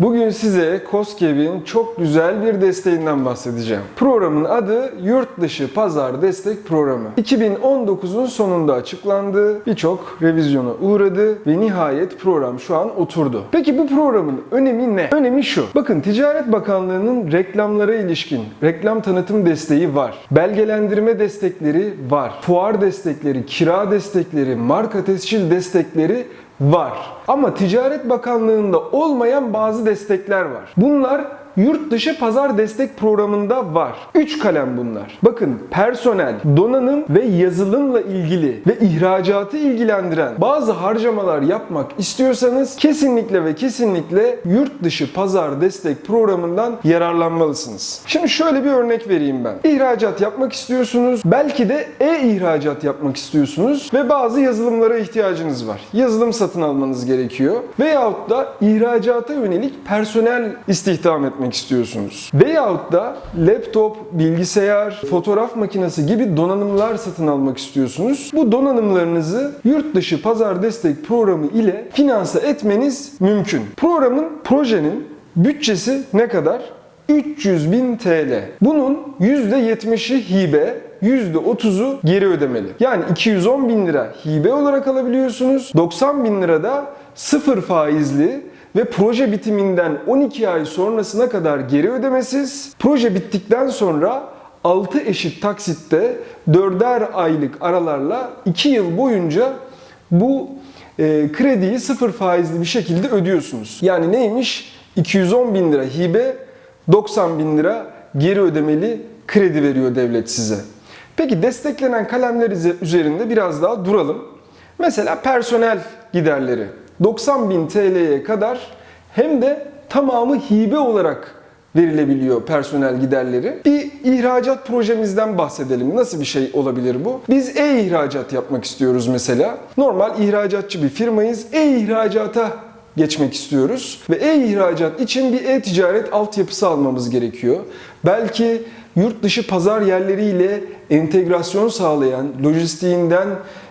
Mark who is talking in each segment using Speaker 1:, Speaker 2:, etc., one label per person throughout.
Speaker 1: Bugün size COSGAP'in çok güzel bir desteğinden bahsedeceğim. Programın adı Yurt Dışı Pazar Destek Programı. 2019'un sonunda açıklandı, birçok revizyona uğradı ve nihayet program şu an oturdu. Peki bu programın önemi ne? Önemi şu. Bakın Ticaret Bakanlığı'nın reklamlara ilişkin reklam tanıtım desteği var. Belgelendirme destekleri var. Fuar destekleri, kira destekleri, marka tescil destekleri var. Ama Ticaret Bakanlığı'nda olmayan bazı destekler var. Bunlar Yurt dışı pazar destek programında var. 3 kalem bunlar. Bakın personel, donanım ve yazılımla ilgili ve ihracatı ilgilendiren bazı harcamalar yapmak istiyorsanız kesinlikle ve kesinlikle yurt dışı pazar destek programından yararlanmalısınız. Şimdi şöyle bir örnek vereyim ben. İhracat yapmak istiyorsunuz. Belki de e-ihracat yapmak istiyorsunuz ve bazı yazılımlara ihtiyacınız var. Yazılım satın almanız gerekiyor. Veyahut da ihracata yönelik personel istihdam etmek istiyorsunuz. Veyahut da laptop, bilgisayar, fotoğraf makinesi gibi donanımlar satın almak istiyorsunuz. Bu donanımlarınızı yurt dışı pazar destek programı ile finanse etmeniz mümkün. Programın, projenin bütçesi ne kadar? 300 bin TL. Bunun %70'i hibe, %30'u geri ödemeli. Yani 210 bin lira hibe olarak alabiliyorsunuz. 90 bin lira da sıfır faizli ve proje bitiminden 12 ay sonrasına kadar geri ödemesiz. Proje bittikten sonra 6 eşit taksitte 4'er aylık aralarla 2 yıl boyunca bu e, krediyi sıfır faizli bir şekilde ödüyorsunuz. Yani neymiş? 210 bin lira hibe, 90 bin lira geri ödemeli kredi veriyor devlet size. Peki desteklenen kalemler üzerinde biraz daha duralım. Mesela personel giderleri 90 bin TL'ye kadar hem de tamamı hibe olarak verilebiliyor personel giderleri. Bir ihracat projemizden bahsedelim. Nasıl bir şey olabilir bu? Biz e-ihracat yapmak istiyoruz mesela. Normal ihracatçı bir firmayız. E-ihracata geçmek istiyoruz ve e-ihracat için bir e-ticaret altyapısı almamız gerekiyor. Belki yurt dışı pazar yerleriyle entegrasyon sağlayan, lojistiğinden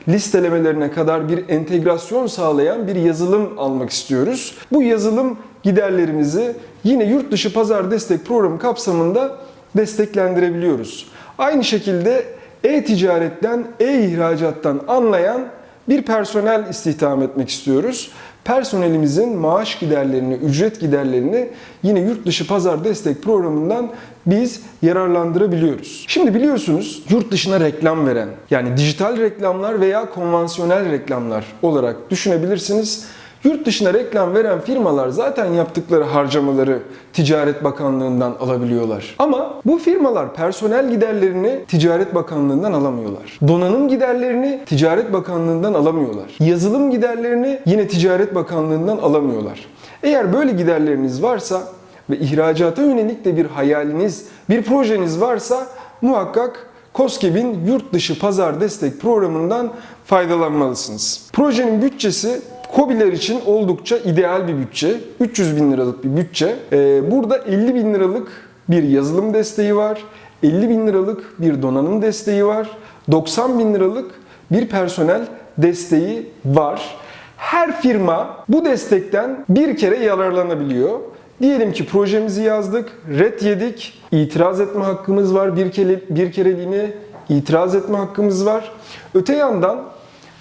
Speaker 1: listelemelerine kadar bir entegrasyon sağlayan bir yazılım almak istiyoruz. Bu yazılım giderlerimizi yine yurt dışı pazar destek programı kapsamında desteklendirebiliyoruz. Aynı şekilde e-ticaretten, e-ihracattan anlayan bir personel istihdam etmek istiyoruz. Personelimizin maaş giderlerini, ücret giderlerini yine yurt dışı pazar destek programından biz yararlandırabiliyoruz. Şimdi biliyorsunuz yurt dışına reklam veren yani dijital reklamlar veya konvansiyonel reklamlar olarak düşünebilirsiniz. Yurt dışına reklam veren firmalar zaten yaptıkları harcamaları Ticaret Bakanlığı'ndan alabiliyorlar. Ama bu firmalar personel giderlerini Ticaret Bakanlığı'ndan alamıyorlar. Donanım giderlerini Ticaret Bakanlığı'ndan alamıyorlar. Yazılım giderlerini yine Ticaret Bakanlığı'ndan alamıyorlar. Eğer böyle giderleriniz varsa ve ihracata yönelik de bir hayaliniz, bir projeniz varsa muhakkak COSGAP'in yurt dışı pazar destek programından faydalanmalısınız. Projenin bütçesi KOBİ'ler için oldukça ideal bir bütçe. 300 bin liralık bir bütçe. Ee, burada 50 bin liralık bir yazılım desteği var. 50 bin liralık bir donanım desteği var. 90 bin liralık bir personel desteği var. Her firma bu destekten bir kere yararlanabiliyor. Diyelim ki projemizi yazdık, red yedik, itiraz etme hakkımız var, bir, kere, bir kereliğine itiraz etme hakkımız var. Öte yandan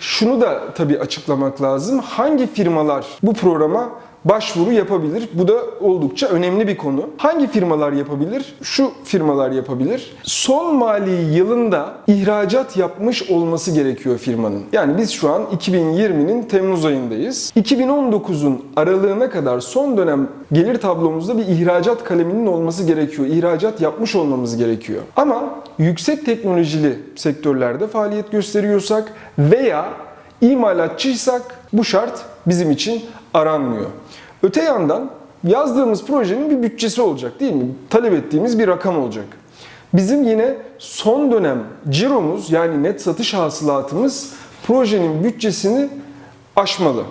Speaker 1: şunu da tabii açıklamak lazım. Hangi firmalar bu programa başvuru yapabilir? Bu da oldukça önemli bir konu. Hangi firmalar yapabilir? Şu firmalar yapabilir. Son mali yılında ihracat yapmış olması gerekiyor firmanın. Yani biz şu an 2020'nin Temmuz ayındayız. 2019'un aralığına kadar son dönem gelir tablomuzda bir ihracat kaleminin olması gerekiyor. İhracat yapmış olmamız gerekiyor. Ama yüksek teknolojili sektörlerde faaliyet gösteriyorsak veya imalatçıysak bu şart bizim için aranmıyor. Öte yandan yazdığımız projenin bir bütçesi olacak değil mi? Talep ettiğimiz bir rakam olacak. Bizim yine son dönem ciromuz yani net satış hasılatımız projenin bütçesini aşmalı.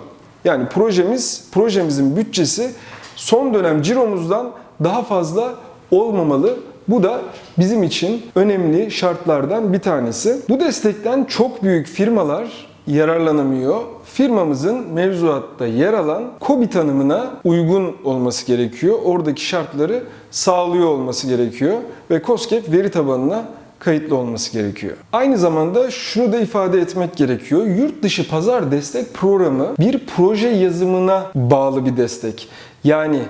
Speaker 1: Yani projemiz, projemizin bütçesi son dönem ciromuzdan daha fazla olmamalı. Bu da bizim için önemli şartlardan bir tanesi. Bu destekten çok büyük firmalar yararlanamıyor. Firmamızın mevzuatta yer alan KOBİ tanımına uygun olması gerekiyor. Oradaki şartları sağlıyor olması gerekiyor ve COSGAP veri tabanına kayıtlı olması gerekiyor. Aynı zamanda şunu da ifade etmek gerekiyor. Yurt dışı pazar destek programı bir proje yazımına bağlı bir destek. Yani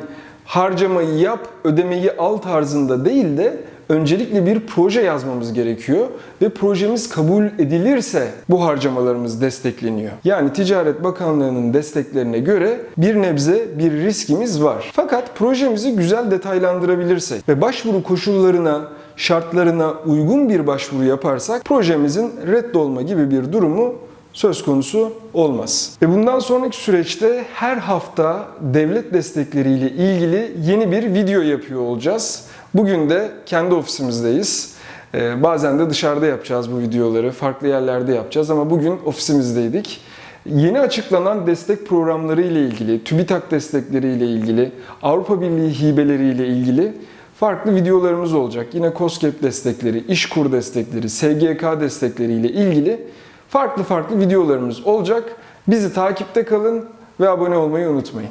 Speaker 1: harcamayı yap, ödemeyi al tarzında değil de öncelikle bir proje yazmamız gerekiyor ve projemiz kabul edilirse bu harcamalarımız destekleniyor. Yani Ticaret Bakanlığı'nın desteklerine göre bir nebze bir riskimiz var. Fakat projemizi güzel detaylandırabilirsek ve başvuru koşullarına, şartlarına uygun bir başvuru yaparsak projemizin reddolma gibi bir durumu söz konusu olmaz. Ve bundan sonraki süreçte her hafta devlet destekleriyle ilgili yeni bir video yapıyor olacağız. Bugün de kendi ofisimizdeyiz. Ee, bazen de dışarıda yapacağız bu videoları, farklı yerlerde yapacağız ama bugün ofisimizdeydik. Yeni açıklanan destek programları ile ilgili, TÜBİTAK destekleri ile ilgili, Avrupa Birliği hibeleri ile ilgili farklı videolarımız olacak. Yine COSGAP destekleri, İşkur destekleri, SGK destekleri ile ilgili farklı farklı videolarımız olacak. Bizi takipte kalın ve abone olmayı unutmayın.